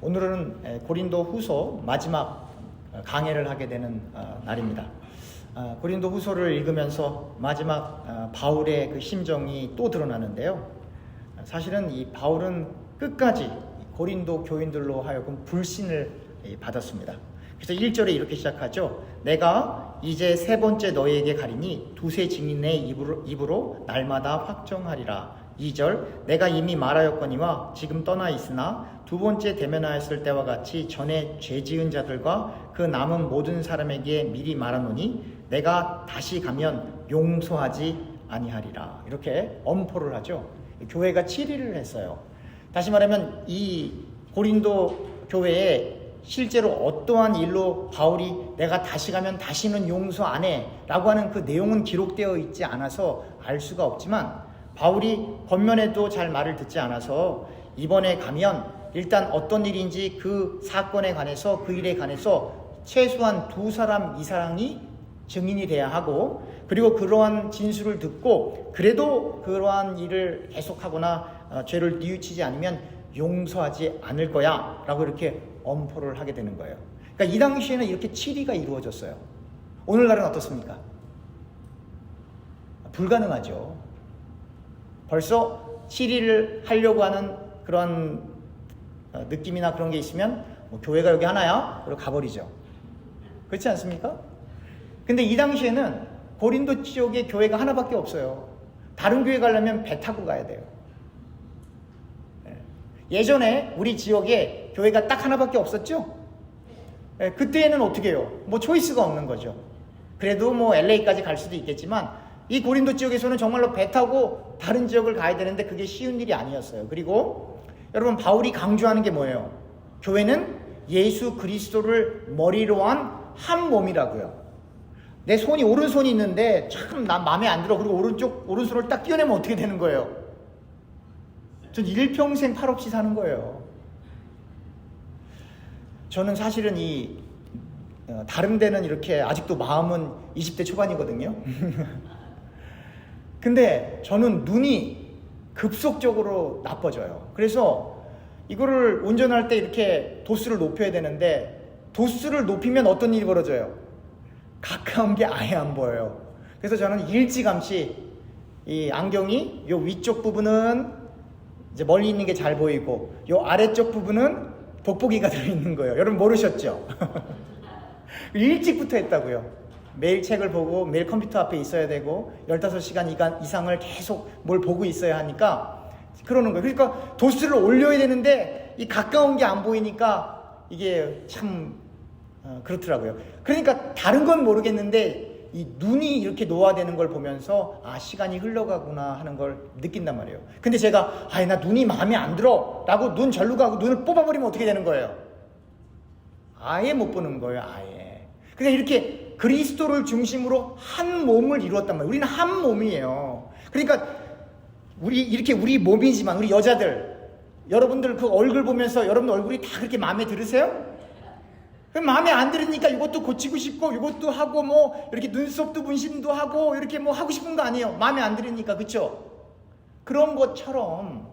오늘은 에, 고린도 후서 마지막 어, 강해를 하게 되는 어, 날입니다. 아, 고린도 후서를 읽으면서 마지막 어, 바울의 그 심정이 또 드러나는데요. 사실은 이 바울은 끝까지 고린도 교인들로 하여금 불신을 이, 받았습니다. 그래서 1절에 이렇게 시작하죠. 내가 이제 세 번째 너희에게 가리니 두세 증인의 입으로, 입으로 날마다 확정하리라. 2절 내가 이미 말하였거니와 지금 떠나 있으나 두 번째 대면하였을 때와 같이 전에 죄 지은 자들과 그 남은 모든 사람에게 미리 말하노니 내가 다시 가면 용서하지 아니하리라. 이렇게 엄포를 하죠. 교회가 7일을 했어요. 다시 말하면 이 고린도 교회에 실제로 어떠한 일로 바울이 내가 다시 가면 다시는 용서 안 해 라고 하는 그 내용은 기록되어 있지 않아서 알 수가 없지만 바울이 겉면에도 잘 말을 듣지 않아서 이번에 가면 일단 어떤 일인지 그 사건에 관해서 그 일에 관해서 최소한 두 사람 이상이 증인이 돼야 하고 그리고 그러한 진술을 듣고 그래도 그러한 일을 계속하거나 어, 죄를 뉘우치지 않으면 용서하지 않을 거야 라고 이렇게 엄포를 하게 되는 거예요. 그러니까 이 당시에는 이렇게 치리가 이루어졌어요. 오늘날은 어떻습니까? 불가능하죠. 벌써 치리를 하려고 하는 그런 어, 느낌이나 그런 게 있으면 뭐 교회가 여기 하나야? 그리고 가버리죠. 그렇지 않습니까? 근데 이 당시에는 고린도 지역에 교회가 하나밖에 없어요. 다른 교회 가려면 배 타고 가야 돼요. 예. 예전에 우리 지역에 교회가 딱 하나밖에 없었죠? 예, 그때는 어떻게 해요? 뭐 초이스가 없는 거죠. 그래도 뭐 LA까지 갈 수도 있겠지만 이 고린도 지역에서는 정말로 배 타고 다른 지역을 가야 되는데 그게 쉬운 일이 아니었어요. 그리고 여러분 바울이 강조하는 게 뭐예요? 교회는 예수 그리스도를 머리로 한 한 몸이라고요. 내 손이 오른손이 있는데 참 난 마음에 안 들어. 그리고 오른쪽 오른손을 딱 띄어내면 어떻게 되는 거예요? 전 일평생 팔 없이 사는 거예요. 저는 사실은 이 어, 다른 데는 이렇게 아직도 마음은 20대 초반이거든요. 근데 저는 눈이 급속적으로 나빠져요. 그래서 이거를 운전할 때 이렇게 도수를 높여야 되는데 도수를 높이면 어떤 일이 벌어져요? 가까운 게 아예 안 보여요. 그래서 저는 일찌감치 이 안경이 요 위쪽 부분은 이제 멀리 있는 게 잘 보이고 요 아래쪽 부분은 돋보기가 들어있는 거예요. 여러분 모르셨죠? 일찍부터 했다고요. 매일 책을 보고 매일 컴퓨터 앞에 있어야 되고 15시간 이상을 계속 뭘 보고 있어야 하니까 그러는 거예요. 그러니까 도수를 올려야 되는데 이 가까운 게 안 보이니까 이게 참 어, 그렇더라고요. 그러니까 다른 건 모르겠는데 이 눈이 이렇게 노화되는 걸 보면서 아 시간이 흘러가구나 하는 걸 느낀단 말이에요. 근데 제가 아나 눈이 마음에 안 들어라고 눈 절로 가고 눈을 뽑아버리면 어떻게 되는 거예요? 아예 못 보는 거예요. 아예. 그러니까 이렇게 그리스도를 중심으로 한 몸을 이루었단 말이에요. 우리는 한 몸이에요. 그러니까 우리 이렇게 우리 몸이지만 우리 여자들 여러분들 그 얼굴 보면서 여러분 얼굴이 다 그렇게 마음에 들으세요? 그럼 마음에 안 들으니까 이것도 고치고 싶고 이것도 하고 뭐 이렇게 눈썹도 문신도 하고 이렇게 뭐 하고 싶은 거 아니에요. 마음에 안 들으니까 그쵸? 그런 것처럼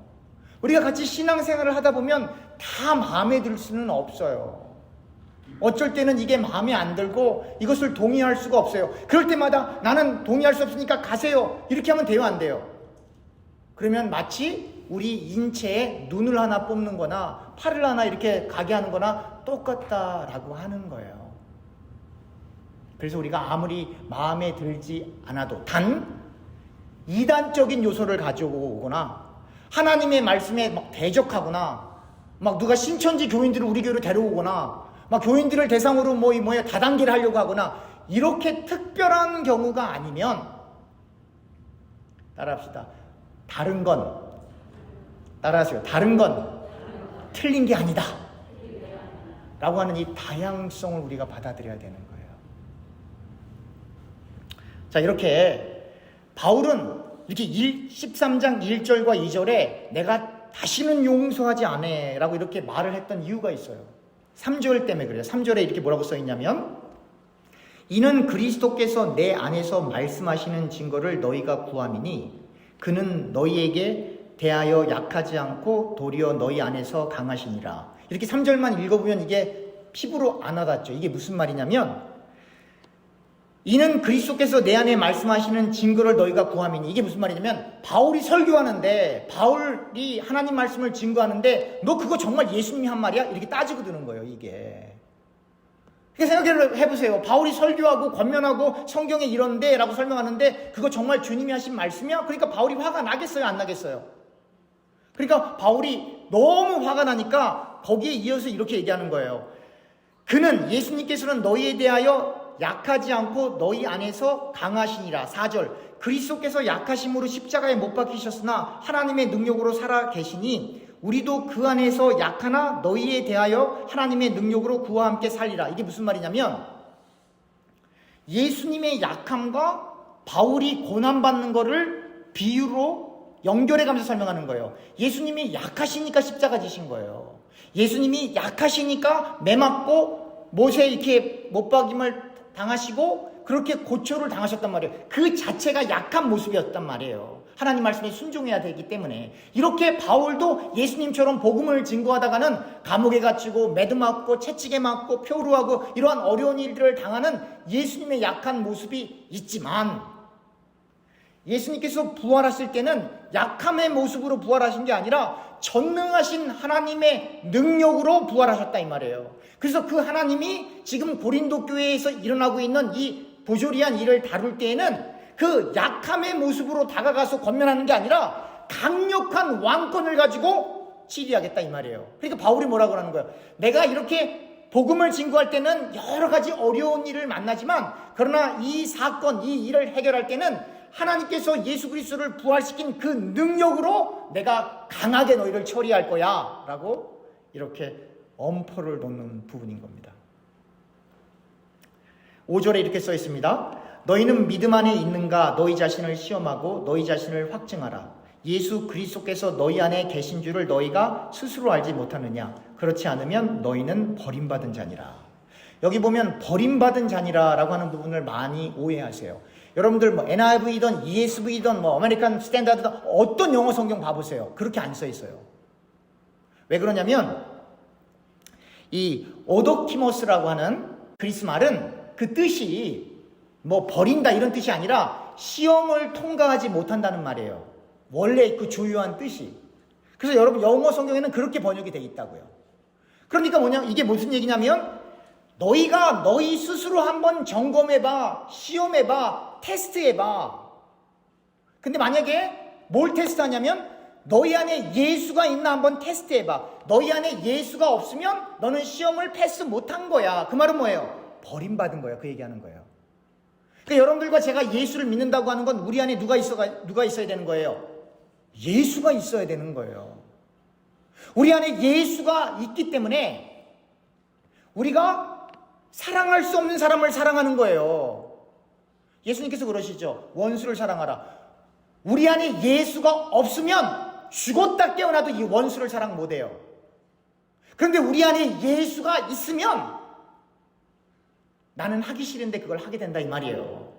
우리가 같이 신앙생활을 하다 보면 다 마음에 들 수는 없어요. 어쩔 때는 이게 마음에 안 들고 이것을 동의할 수가 없어요. 그럴 때마다 나는 동의할 수 없으니까 가세요. 이렇게 하면 돼요, 안 돼요? 그러면 마치 우리 인체에 눈을 하나 뽑는 거나 팔을 하나 이렇게 가게 하는 거나 똑같다라고 하는 거예요. 그래서 우리가 아무리 마음에 들지 않아도 단 이단적인 요소를 가져오거나 하나님의 말씀에 막 대적하거나 막 누가 신천지 교인들을 우리 교회로 데려오거나 막 교인들을 대상으로 뭐 뭐야 다단계를 하려고 하거나 이렇게 특별한 경우가 아니면 따라합시다. 다른 건 따라하세요. 다른 건 틀린 게 아니다. 라고 하는 이 다양성을 우리가 받아들여야 되는 거예요. 자, 이렇게 바울은 이렇게 1, 13장 1절과 2절에 내가 다시는 용서하지 않아 라고 이렇게 말을 했던 이유가 있어요. 3절 때문에 그래요. 3절에 이렇게 뭐라고 써 있냐면 이는 그리스도께서 내 안에서 말씀하시는 증거를 너희가 구함이니 그는 너희에게 대하여 약하지 않고 도리어 너희 안에서 강하시니라. 이렇게 3절만 읽어보면 이게 피부로 안 와닿죠. 이게 무슨 말이냐면 이는 그리스도께서 내 안에 말씀하시는 증거를 너희가 구함이니 이게 무슨 말이냐면 바울이 설교하는데 바울이 하나님 말씀을 증거하는데 너 그거 정말 예수님이 한 말이야? 이렇게 따지고 드는 거예요 이게 그러니까 생각해 해보세요 바울이 설교하고 권면하고 성경에 이런데 라고 설명하는데 그거 정말 주님이 하신 말씀이야? 그러니까 바울이 화가 나겠어요 안 나겠어요? 그러니까 바울이 너무 화가 나니까 거기에 이어서 이렇게 얘기하는 거예요 그는 예수님께서는 너희에 대하여 약하지 않고 너희 안에서 강하시니라. 4절. 그리스도께서 약하심으로 십자가에 못 박히셨으나 하나님의 능력으로 살아 계시니 우리도 그 안에서 약하나 너희에 대하여 하나님의 능력으로 그와 함께 살리라. 이게 무슨 말이냐면 예수님의 약함과 바울이 고난받는 것을 비유로 연결해 가면서 설명하는 거예요. 예수님이 약하시니까 십자가 지신 거예요. 예수님이 약하시니까 매 맞고 못에 이렇게 못 박임을 당하시고 그렇게 고초를 당하셨단 말이에요. 그 자체가 약한 모습이었단 말이에요. 하나님 말씀에 순종해야 되기 때문에 이렇게 바울도 예수님처럼 복음을 증거하다가는 감옥에 갇히고 매드 맞고 채찍에 맞고 표류하고 이러한 어려운 일들을 당하는 예수님의 약한 모습이 있지만 예수님께서 부활하실 때는 약함의 모습으로 부활하신 게 아니라 전능하신 하나님의 능력으로 부활하셨다 이 말이에요. 그래서 그 하나님이 지금 고린도 교회에서 일어나고 있는 이 보조리한 일을 다룰 때에는 그 약함의 모습으로 다가가서 권면하는 게 아니라 강력한 왕권을 가지고 치리하겠다 이 말이에요. 그러니까 바울이 뭐라고 그러는 거예요? 내가 이렇게 복음을 증거할 때는 여러 가지 어려운 일을 만나지만 그러나 이 사건, 이 일을 해결할 때는 하나님께서 예수 그리스도를 부활시킨 그 능력으로 내가 강하게 너희를 처리할 거야. 라고 이렇게 엄포를 놓는 부분인 겁니다. 5절에 이렇게 써 있습니다. 너희는 믿음 안에 있는가 너희 자신을 시험하고 너희 자신을 확증하라. 예수 그리스도께서 너희 안에 계신 줄을 너희가 스스로 알지 못하느냐? 그렇지 않으면 너희는 버림받은 자니라. 여기 보면 버림받은 자니라라고 하는 부분을 많이 오해하세요. 여러분들 뭐 NIV든 ESV든 뭐 아메리칸 스탠다드든 어떤 영어 성경 봐보세요. 그렇게 안 써 있어요. 왜 그러냐면 이 오도키모스라고 하는 그리스 말은 그 뜻이 뭐 버린다 이런 뜻이 아니라 시험을 통과하지 못한다는 말이에요. 원래 그 주요한 뜻이. 그래서 여러분 영어 성경에는 그렇게 번역이 돼 있다고요. 그러니까 뭐냐 이게 무슨 얘기냐면 너희가 너희 스스로 한번 점검해봐, 시험해봐, 테스트해봐. 근데 만약에 뭘 테스트하냐면 너희 안에 예수가 있나 한번 테스트해봐. 너희 안에 예수가 없으면 너는 시험을 패스 못한 거야. 그 말은 뭐예요? 버림받은 거야. 그 얘기하는 거예요. 그러니까 여러분들과 제가 예수를 믿는다고 하는 건 우리 안에 누가 있어 누가 있어야 되는 거예요? 예수가 있어야 되는 거예요. 우리 안에 예수가 있기 때문에 우리가 사랑할 수 없는 사람을 사랑하는 거예요. 예수님께서 그러시죠. 원수를 사랑하라. 우리 안에 예수가 없으면 죽었다 깨어나도 이 원수를 사랑 못해요. 그런데 우리 안에 예수가 있으면 나는 하기 싫은데 그걸 하게 된다 이 말이에요.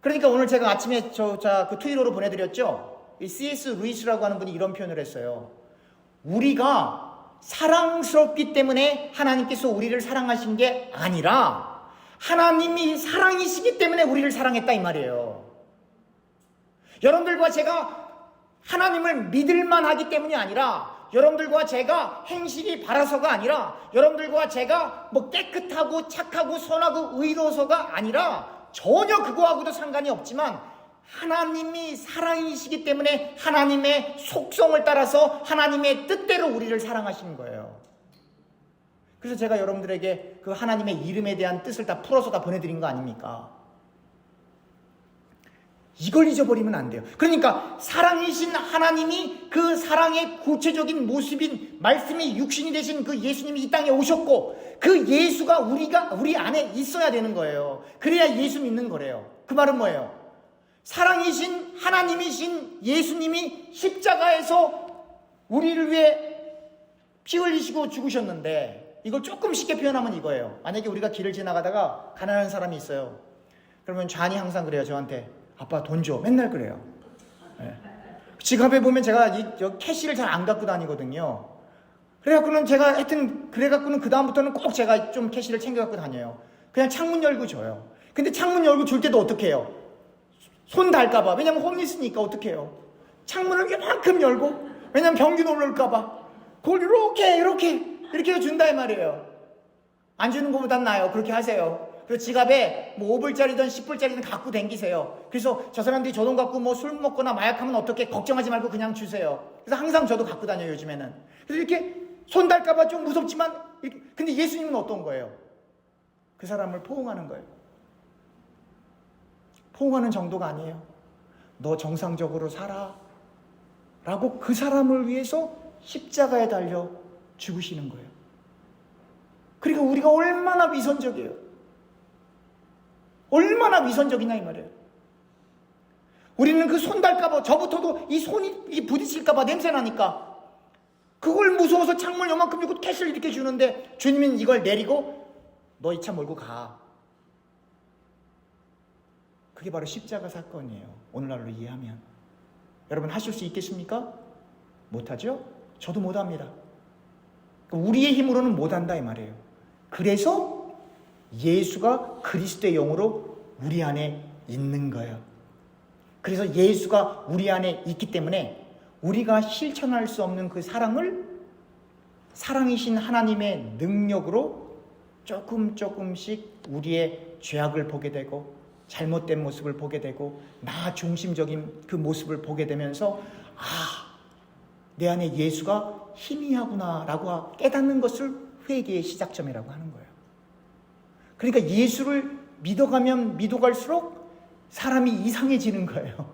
그러니까 오늘 제가 아침에 저자그 트위터로 보내드렸죠. 이 C.S. 루이스라고 하는 분이 이런 표현을 했어요. 우리가 사랑스럽기 때문에 하나님께서 우리를 사랑하신 게 아니라 하나님이 사랑이시기 때문에 우리를 사랑했다 이 말이에요. 여러분들과 제가 하나님을 믿을만 하기 때문이 아니라 여러분들과 제가 행실이 바라서가 아니라 여러분들과 제가 뭐 깨끗하고 착하고 선하고 의로워서가 아니라 전혀 그거하고도 상관이 없지만 하나님이 사랑이시기 때문에 하나님의 속성을 따라서 하나님의 뜻대로 우리를 사랑하시는 거예요. 그래서 제가 여러분들에게 그 하나님의 이름에 대한 뜻을 다 풀어서 다 보내드린 거 아닙니까? 이걸 잊어버리면 안 돼요. 그러니까 사랑이신 하나님이 그 사랑의 구체적인 모습인 말씀이 육신이 되신 그 예수님이 이 땅에 오셨고 그 예수가 우리가 우리 안에 있어야 되는 거예요. 그래야 예수 믿는 거래요. 그 말은 뭐예요? 사랑이신 하나님이신 예수님이 십자가에서 우리를 위해 피 흘리시고 죽으셨는데 이걸 조금 쉽게 표현하면 이거예요. 만약에 우리가 길을 지나가다가 가난한 사람이 있어요. 그러면 좌니 항상 그래요. 저한테 아빠 돈 줘. 맨날 그래요. 예. 지갑에 보면 제가 이, 저 캐시를 잘 안 갖고 다니거든요. 그래갖고는 제가 하여튼 그래갖고는 그 다음부터는 꼭 제가 좀 캐시를 챙겨 갖고 다녀요. 그냥 창문 열고 줘요. 근데 창문 열고 줄 때도 어떻게 해요? 손 닿을까봐. 왜냐면 홈리스니까 어떻게 해요? 창문을 이만큼 열고 왜냐면 병균 올라올까봐. 그걸 이렇게 이렇게 이렇게 준다 이 말이에요. 안 주는 것보단 나아요. 그렇게 하세요. 그래서 지갑에 뭐 5불짜리든 10불짜리든 갖고 댕기세요. 그래서 저 사람들이 저 돈 갖고 뭐 술 먹거나 마약하면 어떻게 걱정하지 말고 그냥 주세요. 그래서 항상 저도 갖고 다녀요, 요즘에는. 그래서 이렇게 손 닿을까봐 좀 무섭지만, 이렇게. 근데 예수님은 어떤 거예요? 그 사람을 포옹하는 거예요. 포옹하는 정도가 아니에요. 너 정상적으로 살아. 라고 그 사람을 위해서 십자가에 달려 죽으시는 거예요. 그러니까 우리가 얼마나 위선적이에요. 얼마나 위선적이냐 이 말이에요. 우리는 그 손 닿을까봐 저부터도 이 손이 이 부딪힐까봐 냄새 나니까 그걸 무서워서 창문 요만큼 열고 캐시를 이렇게 주는데 주님은 이걸 내리고 너 이 차 몰고 가. 그게 바로 십자가 사건이에요. 오늘날로 이해하면. 여러분 하실 수 있겠습니까? 못하죠? 저도 못합니다. 우리의 힘으로는 못한다 이 말이에요. 그래서 예수가 그리스도의 영으로 우리 안에 있는 거예요. 그래서 예수가 우리 안에 있기 때문에 우리가 실천할 수 없는 그 사랑을 사랑이신 하나님의 능력으로 조금 조금씩 우리의 죄악을 보게 되고 잘못된 모습을 보게 되고 나 중심적인 그 모습을 보게 되면서 아, 내 안에 예수가 희미하구나라고 깨닫는 것을 회개의 시작점이라고 하는 거예요. 그러니까 예수를 믿어가면 믿어갈수록 사람이 이상해지는 거예요.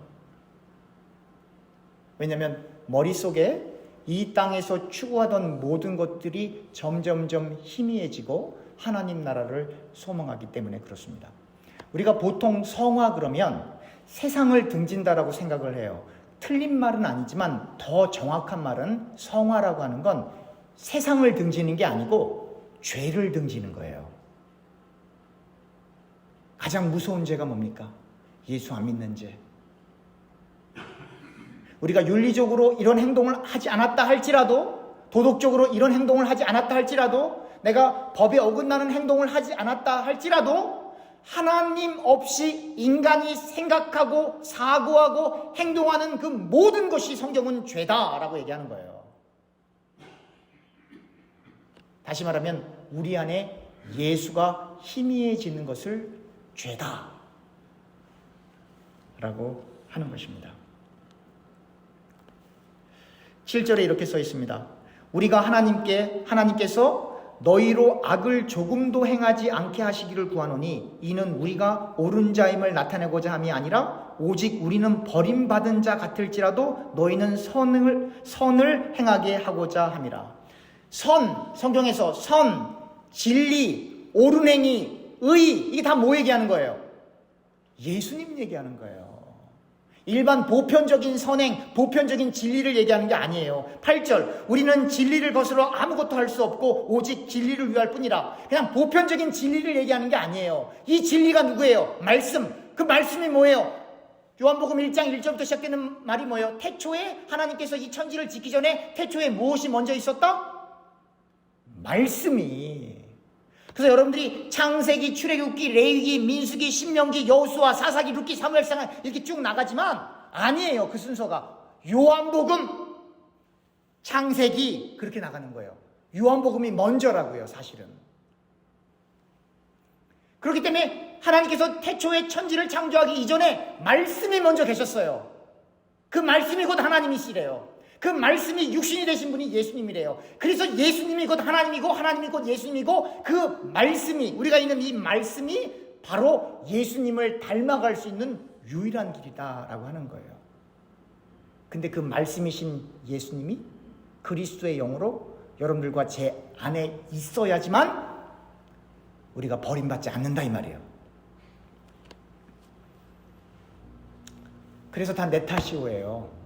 왜냐하면 머릿속에 이 땅에서 추구하던 모든 것들이 점점점 희미해지고 하나님 나라를 소망하기 때문에 그렇습니다. 우리가 보통 성화 그러면 세상을 등진다라고 생각을 해요. 틀린 말은 아니지만 더 정확한 말은 성화라고 하는 건 세상을 등지는 게 아니고 죄를 등지는 거예요. 가장 무서운 죄가 뭡니까? 예수 안 믿는 죄. 우리가 윤리적으로 이런 행동을 하지 않았다 할지라도 도덕적으로 이런 행동을 하지 않았다 할지라도 내가 법에 어긋나는 행동을 하지 않았다 할지라도 하나님 없이 인간이 생각하고 사고하고 행동하는 그 모든 것이 성경은 죄다라고 얘기하는 거예요. 다시 말하면 우리 안에 예수가 희미해지는 것을 죄다 라고 하는 것입니다. 7절에 이렇게 써 있습니다. 우리가 하나님께 하나님께서 너희로 악을 조금도 행하지 않게 하시기를 구하노니 이는 우리가 옳은 자임을 나타내고자 함이 아니라 오직 우리는 버림받은 자 같을지라도 너희는 선을 선을 행하게 하고자 함이라. 선 성경에서 선 진리 옳은 행위 의 이게 다 뭐 얘기하는 거예요? 예수님 얘기하는 거예요. 일반 보편적인 선행, 보편적인 진리를 얘기하는 게 아니에요. 8절. 우리는 진리를 거스러 아무것도 할 수 없고 오직 진리를 위할 뿐이라. 그냥 보편적인 진리를 얘기하는 게 아니에요. 이 진리가 누구예요? 말씀. 그 말씀이 뭐예요? 요한복음 1장 1절부터 시작되는 말이 뭐예요? 태초에 하나님께서 이 천지를 짓기 전에 태초에 무엇이 먼저 있었다? 말씀이. 그래서 여러분들이 창세기, 출애굽기, 레위기, 민수기, 신명기, 여호수아, 사사기, 룻기, 사무엘상 이렇게 쭉 나가지만 아니에요. 그 순서가 요한복음, 창세기 그렇게 나가는 거예요. 요한복음이 먼저라고요, 사실은. 그렇기 때문에 하나님께서 태초에 천지를 창조하기 이전에 말씀이 먼저 계셨어요. 그 말씀이 곧 하나님이시래요. 그 말씀이 육신이 되신 분이 예수님이래요. 그래서 예수님이 곧 하나님이고 하나님이 곧 예수님이고 그 말씀이 우리가 있는 이 말씀이 바로 예수님을 닮아갈 수 있는 유일한 길이다라고 하는 거예요. 근데 그 말씀이신 예수님이 그리스도의 영으로 여러분들과 제 안에 있어야지만 우리가 버림받지 않는다 이 말이에요. 그래서 다 내 탓이오예요.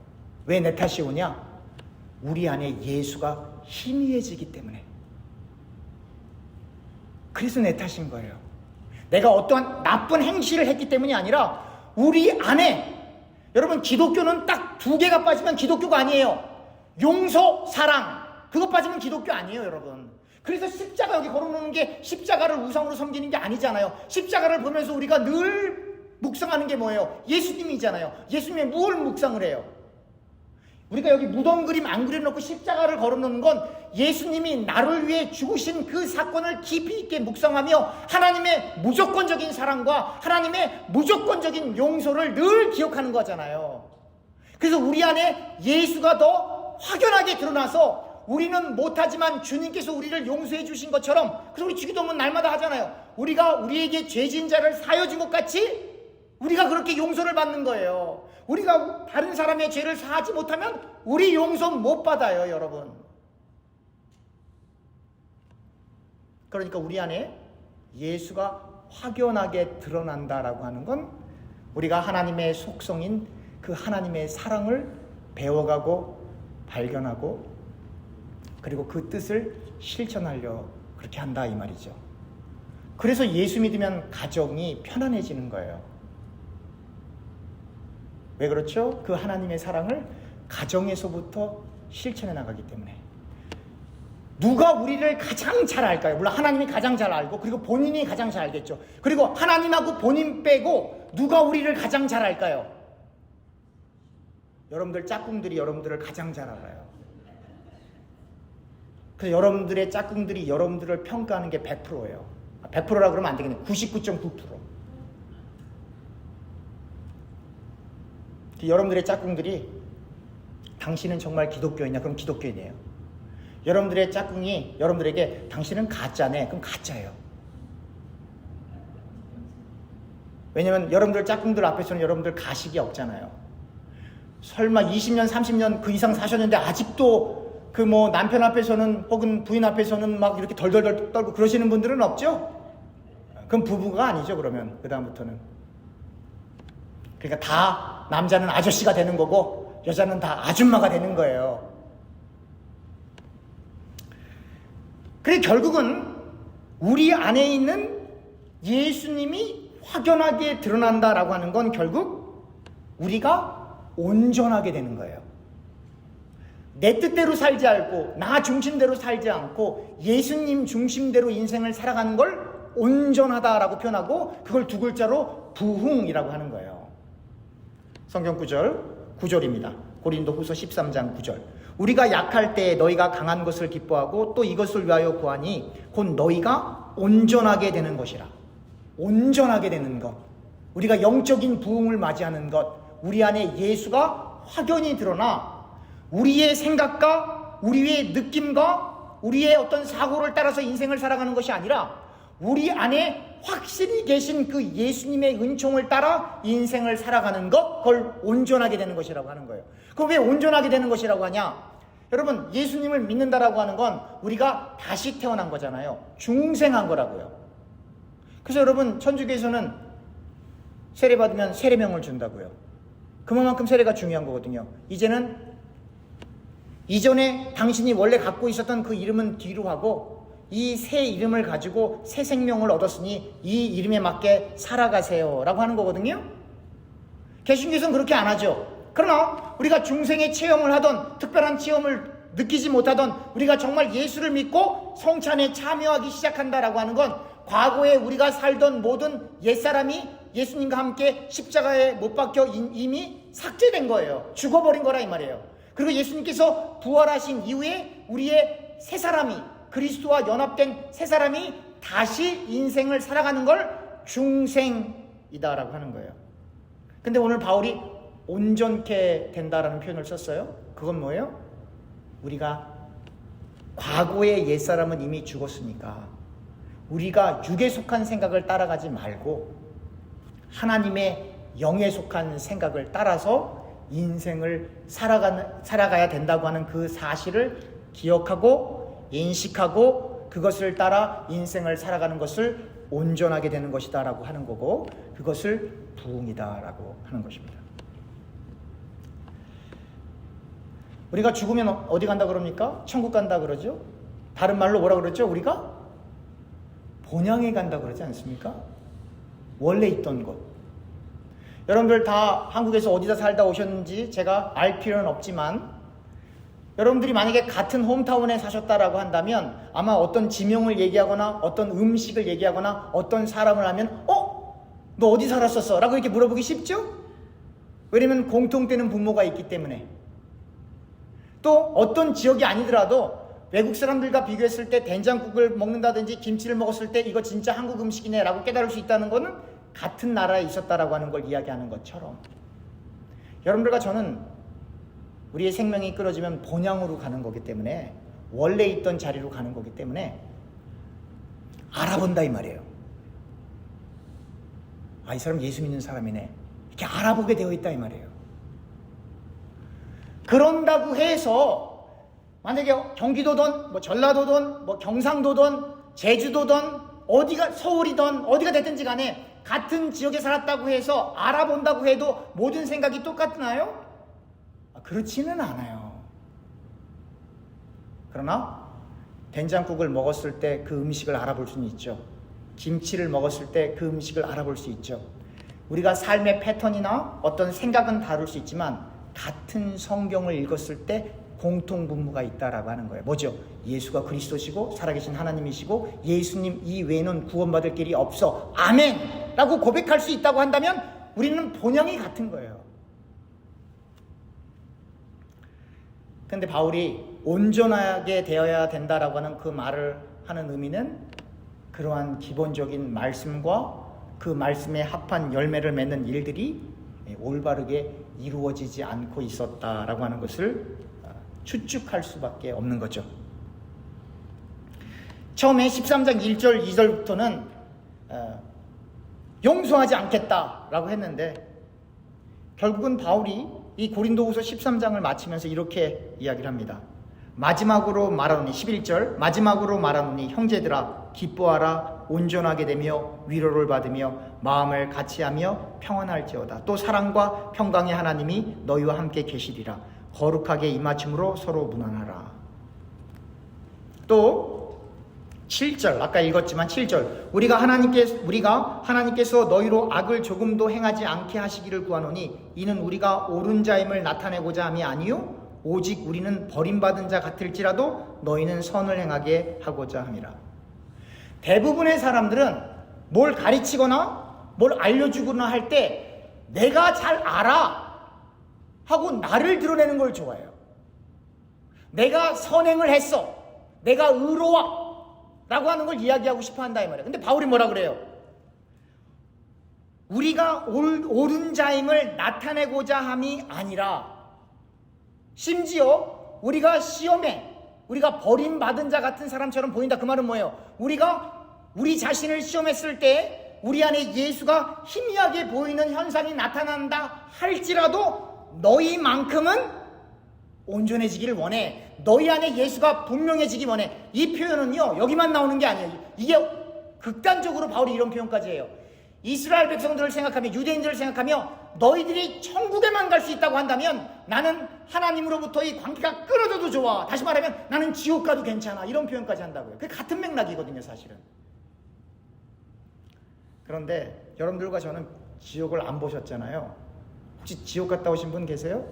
왜 내 탓이 오냐? 우리 안에 예수가 희미해지기 때문에. 그래서 내 탓인 거예요. 내가 어떠한 나쁜 행실을 했기 때문이 아니라 우리 안에 여러분 기독교는 딱 두 개가 빠지면 기독교가 아니에요. 용서, 사랑. 그거 빠지면 기독교 아니에요, 여러분. 그래서 십자가 여기 걸어놓는 게 십자가를 우상으로 섬기는 게 아니잖아요. 십자가를 보면서 우리가 늘 묵상하는 게 뭐예요? 예수님이잖아요. 예수님이 무엇을 묵상을 해요? 우리가 여기 무덤 그림 안 그려놓고 십자가를 걸어놓는 건 예수님이 나를 위해 죽으신 그 사건을 깊이 있게 묵상하며 하나님의 무조건적인 사랑과 하나님의 무조건적인 용서를 늘 기억하는 거잖아요. 그래서 우리 안에 예수가 더 확연하게 드러나서 우리는 못하지만 주님께서 우리를 용서해 주신 것처럼 그래서 우리 주기도문 날마다 하잖아요. 우리가 우리에게 죄진 자를 사여 준 것 같이 우리가 그렇게 용서를 받는 거예요. 우리가 다른 사람의 죄를 사하지 못하면 우리 용서 못 받아요, 여러분. 그러니까 우리 안에 예수가 확연하게 드러난다라고 하는 건 우리가 하나님의 속성인 그 하나님의 사랑을 배워가고 발견하고 그리고 그 뜻을 실천하려 그렇게 한다 이 말이죠. 그래서 예수 믿으면 가정이 편안해지는 거예요. 왜 그렇죠? 그 하나님의 사랑을 가정에서부터 실천해 나가기 때문에. 누가 우리를 가장 잘 알까요? 물론 하나님이 가장 잘 알고 그리고 본인이 가장 잘 알겠죠. 그리고 하나님하고 본인 빼고 누가 우리를 가장 잘 알까요? 여러분들 짝꿍들이 여러분들을 가장 잘 알아요. 그래서 여러분들의 짝꿍들이 여러분들을 평가하는 게 100%예요. 100%라 그러면 안 되겠네. 99.9%. 여러분들의 짝꿍들이 당신은 정말 기독교이냐? 그럼 기독교인이에요. 여러분들의 짝꿍이 여러분들에게 당신은 가짜네? 그럼 가짜예요. 왜냐면 여러분들 짝꿍들 앞에서는 여러분들 가식이 없잖아요. 설마 20년, 30년 그 이상 사셨는데 아직도 그 뭐 남편 앞에서는 혹은 부인 앞에서는 막 이렇게 덜덜덜 떨고 그러시는 분들은 없죠? 그럼 부부가 아니죠, 그러면. 그다음부터는. 그러니까 다 남자는 아저씨가 되는 거고 여자는 다 아줌마가 되는 거예요. 그래 결국은 우리 안에 있는 예수님이 확연하게 드러난다라고 하는 건 결국 우리가 온전하게 되는 거예요. 내 뜻대로 살지 않고 나 중심대로 살지 않고 예수님 중심대로 인생을 살아가는 걸 온전하다라고 표현하고 그걸 두 글자로 부흥이라고 하는 거예요. 성경 구절 9절입니다. 고린도 후서 13장 9절. 우리가 약할 때 너희가 강한 것을 기뻐하고 또 이것을 위하여 구하니 곧 너희가 온전하게 되는 것이라. 온전하게 되는 것. 우리가 영적인 부흥을 맞이하는 것. 우리 안에 예수가 확연히 드러나 우리의 생각과 우리의 느낌과 우리의 어떤 사고를 따라서 인생을 살아가는 것이 아니라 우리 안에 확실히 계신 그 예수님의 은총을 따라 인생을 살아가는 것, 그걸 온전하게 되는 것이라고 하는 거예요. 그럼 왜 온전하게 되는 것이라고 하냐? 여러분, 예수님을 믿는다라고 하는 건 우리가 다시 태어난 거잖아요. 중생한 거라고요. 그래서 여러분, 천주교에서는 세례 받으면 세례명을 준다고요. 그만큼 세례가 중요한 거거든요. 이제는 이전에 당신이 원래 갖고 있었던 그 이름은 뒤로 하고 이 새 이름을 가지고 새 생명을 얻었으니 이 이름에 맞게 살아가세요. 라고 하는 거거든요. 개신교에서는 그렇게 안 하죠. 그러나 우리가 중생의 체험을 하던 특별한 체험을 느끼지 못하던 우리가 정말 예수를 믿고 성찬에 참여하기 시작한다라고 하는 건 과거에 우리가 살던 모든 옛사람이 예수님과 함께 십자가에 못 박혀 이미 삭제된 거예요. 죽어버린 거라 이 말이에요. 그리고 예수님께서 부활하신 이후에 우리의 새 사람이 그리스도와 연합된 새 사람이 다시 인생을 살아가는 걸 중생이다라고 하는 거예요. 근데 오늘 바울이 온전케 된다라는 표현을 썼어요. 그건 뭐예요? 우리가 과거의 옛사람은 이미 죽었으니까 우리가 육에 속한 생각을 따라가지 말고 하나님의 영에 속한 생각을 따라서 인생을 살아가는, 살아가야 된다고 하는 그 사실을 기억하고 인식하고 그것을 따라 인생을 살아가는 것을 온전하게 되는 것이다라고 하는 거고 그것을 부흥이다라고 하는 것입니다. 우리가 죽으면 어디 간다 그럽니까? 천국 간다 그러죠? 다른 말로 뭐라 그러죠? 우리가 본향에 간다 그러지 않습니까? 원래 있던 곳. 여러분들 다 한국에서 어디다 살다 오셨는지 제가 알 필요는 없지만 여러분들이 만약에 같은 홈타운에 사셨다라고 한다면 아마 어떤 지명을 얘기하거나 어떤 음식을 얘기하거나 어떤 사람을 하면 어? 너 어디 살았었어? 라고 이렇게 물어보기 쉽죠? 왜냐면 공통되는 분모가 있기 때문에 또 어떤 지역이 아니더라도 외국 사람들과 비교했을 때 된장국을 먹는다든지 김치를 먹었을 때 이거 진짜 한국 음식이네 라고 깨달을 수 있다는 거는 같은 나라에 있었다라고 하는 걸 이야기하는 것처럼 여러분들과 저는 우리의 생명이 끊어지면 본향으로 가는 거기 때문에 원래 있던 자리로 가는 거기 때문에 알아본다 이 말이에요. 아, 이 사람 예수 믿는 사람이네. 이렇게 알아보게 되어 있다 이 말이에요. 그런다고 해서 만약에 경기도든 뭐 전라도든 뭐 경상도든 제주도든 어디가 서울이든 어디가 됐든지 간에 같은 지역에 살았다고 해서 알아본다고 해도 모든 생각이 똑같나요? 아, 그렇지는 않아요. 그러나 된장국을 먹었을 때 그 음식을 알아볼 수는 있죠. 김치를 먹었을 때 그 음식을 알아볼 수 있죠. 우리가 삶의 패턴이나 어떤 생각은 다를 수 있지만 같은 성경을 읽었을 때 공통 분모가 있다라고 하는 거예요. 뭐죠? 예수가 그리스도시고 살아계신 하나님이시고 예수님 이외에는 구원받을 길이 없어. 아멘! 라고 고백할 수 있다고 한다면 우리는 본향이 같은 거예요. 근데 바울이 온전하게 되어야 된다라고 하는 그 말을 하는 의미는 그러한 기본적인 말씀과 그 말씀에 합한 열매를 맺는 일들이 올바르게 이루어지지 않고 있었다라고 하는 것을 추측할 수밖에 없는 거죠. 처음에 13장 1절 2절부터는 어, 용서하지 않겠다라고 했는데 결국은 바울이 이 고린도후서 13장을 마치면서 이렇게 이야기를 합니다. 마지막으로 말하노니 11절 마지막으로 말하노니 형제들아 기뻐하라 온전하게 되며 위로를 받으며 마음을 같이하며 평안할지어다. 또 사랑과 평강의 하나님이 너희와 함께 계시리라. 거룩하게 임하침으로 서로 무난하라. 또 7절 아까 읽었지만 7절 우리가 하나님께 우리가 하나님께서 너희로 악을 조금도 행하지 않게 하시기를 구하노니 이는 우리가 옳은 자임을 나타내고자 함이 아니요 오직 우리는 버림받은 자 같을지라도 너희는 선을 행하게 하고자 함이라. 대부분의 사람들은 뭘 가르치거나 뭘 알려주거나 할 때 내가 잘 알아 하고 나를 드러내는 걸 좋아해요. 내가 선행을 했어. 내가 의로워. 라고 하는 걸 이야기하고 싶어 한다 이 말이에요. 근데 바울이 뭐라 그래요? 우리가 옳은 자임을 나타내고자 함이 아니라 심지어 우리가 시험에 우리가 버림받은 자 같은 사람처럼 보인다. 그 말은 뭐예요? 우리가 우리 자신을 시험했을 때 우리 안에 예수가 희미하게 보이는 현상이 나타난다 할지라도 너희만큼은 온전해지기를 원해. 너희 안에 예수가 분명해지기 원해. 이 표현은요, 여기만 나오는 게 아니에요. 이게 극단적으로 바울이 이런 표현까지 해요. 이스라엘 백성들을 생각하며 유대인들을 생각하며 너희들이 천국에만 갈 수 있다고 한다면 나는 하나님으로부터 이 관계가 끊어져도 좋아. 다시 말하면 나는 지옥 가도 괜찮아. 이런 표현까지 한다고요. 그게 같은 맥락이거든요, 사실은. 그런데 여러분들과 저는 지옥을 안 보셨잖아요. 혹시 지옥 갔다 오신 분 계세요?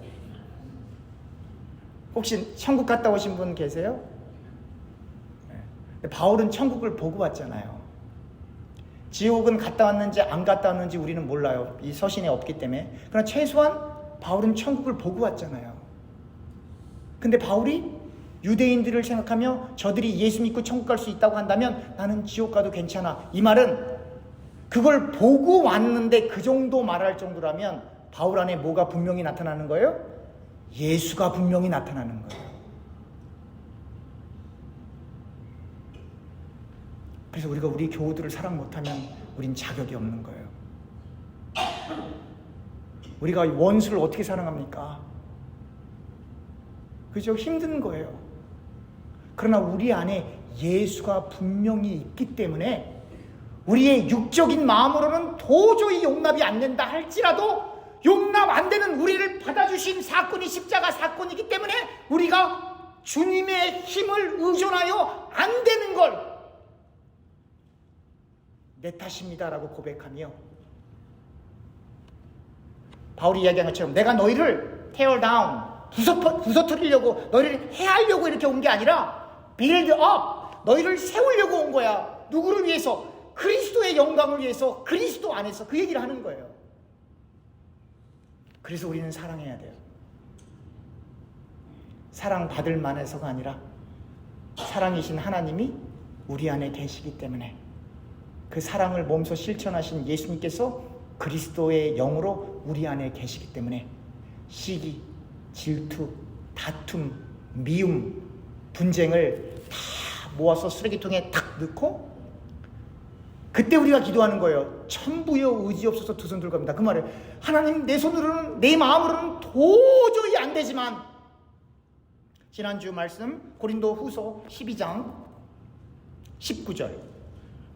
혹시 천국 갔다 오신 분 계세요? 네. 바울은 천국을 보고 왔잖아요. 지옥은 갔다 왔는지 안 갔다 왔는지 우리는 몰라요. 이 서신에 없기 때문에. 그러나 최소한 바울은 천국을 보고 왔잖아요. 근데 바울이 유대인들을 생각하며 저들이 예수 믿고 천국 갈 수 있다고 한다면 나는 지옥 가도 괜찮아. 이 말은 그걸 보고 왔는데 그 정도 말할 정도라면 바울 안에 뭐가 분명히 나타나는 거예요? 예수가 분명히 나타나는 거예요. 그래서 우리가 우리 교우들을 사랑 못하면 우린 자격이 없는 거예요. 우리가 원수를 어떻게 사랑합니까? 그죠? 힘든 거예요. 그러나 우리 안에 예수가 분명히 있기 때문에 우리의 육적인 마음으로는 도저히 용납이 안 된다 할지라도 용납 안 되는 우리를 받아주신 사건이 십자가 사건이기 때문에 우리가 주님의 힘을 의존하여 안 되는 걸 내 탓입니다라고 고백하며 바울이 이야기한 것처럼 내가 너희를 tear down 부서 부서뜨리려고 너희를 해하려고 이렇게 온 게 아니라 build up 너희를 세우려고 온 거야. 누구를 위해서? 그리스도의 영광을 위해서 그리스도 안에서 그 얘기를 하는 거예요. 그래서 우리는 사랑해야 돼요. 사랑 받을 만해서가 아니라 사랑이신 하나님이 우리 안에 계시기 때문에 그 사랑을 몸소 실천하신 예수님께서 그리스도의 영으로 우리 안에 계시기 때문에 시기, 질투, 다툼, 미움, 분쟁을 다 모아서 쓰레기통에 탁 넣고 그때 우리가 기도하는 거예요. 천부여 의지 없어서 두 손 들고 갑니다. 그 말을 하나님 내 손으로는 내 마음으로는 도저히 안 되지만 지난주 말씀 고린도 후서 12장 19절.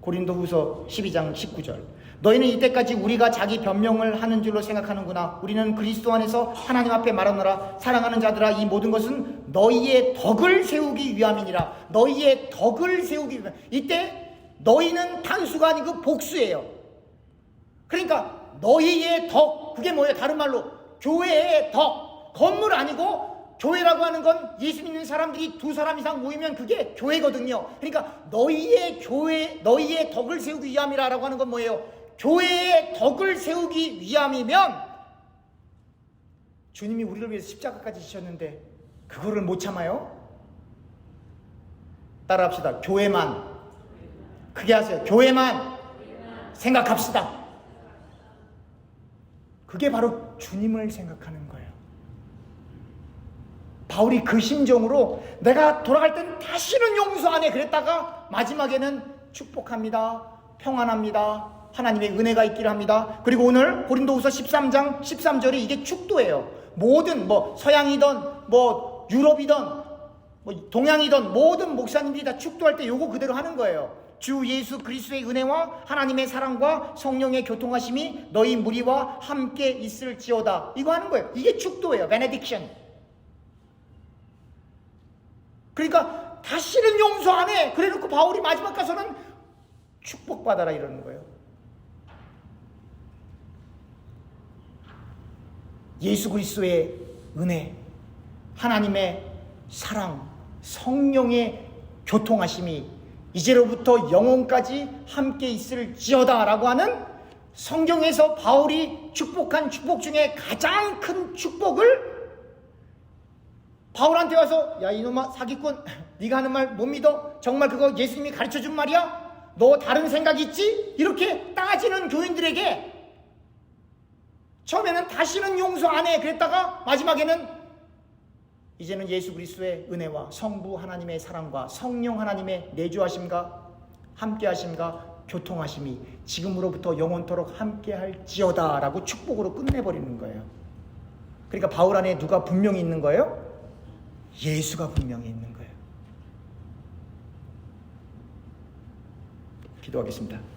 고린도 후서 12장 19절. 너희는 이때까지 우리가 자기 변명을 하는 줄로 생각하는구나. 우리는 그리스도 안에서 하나님 앞에 말하노라. 사랑하는 자들아 이 모든 것은 너희의 덕을 세우기 위함이니라. 너희의 덕을 세우기 위함. 이때 너희는 단수가 아니고 복수예요 그러니까 너희의 덕 그게 뭐예요 다른 말로 교회의 덕 건물 아니고 교회라고 하는 건 예수 믿는 사람들이 두 사람 이상 모이면 그게 교회거든요. 그러니까 너희의 교회, 너희의 덕을 세우기 위함이라고 하는 건 뭐예요? 교회의 덕을 세우기 위함이면 주님이 우리를 위해서 십자가까지 지셨는데 그거를 못 참아요? 따라합시다. 교회만. 크게 하세요. 교회만 생각합시다. 그게 바로 주님을 생각하는 거예요. 바울이 그 심정으로 내가 돌아갈 땐 다시는 용서 안 해. 그랬다가 마지막에는 축복합니다. 평안합니다. 하나님의 은혜가 있기를 합니다. 그리고 오늘 고린도후서 13장 13절이 이게 축도예요. 모든 뭐 서양이든 뭐 유럽이든 뭐 동양이든 모든 목사님들이 다 축도할 때 요거 그대로 하는 거예요. 주 예수 그리스도의 은혜와 하나님의 사랑과 성령의 교통하심이 너희 무리와 함께 있을지어다. 이거 하는 거예요. 이게 축도예요. 베네딕션. 그러니까 다시는 용서 안 해. 그래 놓고 바울이 마지막 가서는 축복받아라 이러는 거예요. 예수 그리스도의 은혜, 하나님의 사랑, 성령의 교통하심이 이제로부터 영원까지 함께 있을지어다라고 하는 성경에서 바울이 축복한 축복 중에 가장 큰 축복을 바울한테 와서 야 이놈아 사기꾼 네가 하는 말 못 믿어? 정말 그거 예수님이 가르쳐 준 말이야? 너 다른 생각 있지? 이렇게 따지는 교인들에게 처음에는 다시는 용서 안 해 그랬다가 마지막에는 이제는 예수 그리스도의 은혜와 성부 하나님의 사랑과 성령 하나님의 내주하심과 함께하심과 교통하심이 지금으로부터 영원토록 함께할지어다라고 축복으로 끝내버리는 거예요. 그러니까 바울 안에 누가 분명히 있는 거예요? 예수가 분명히 있는 거예요. 기도하겠습니다.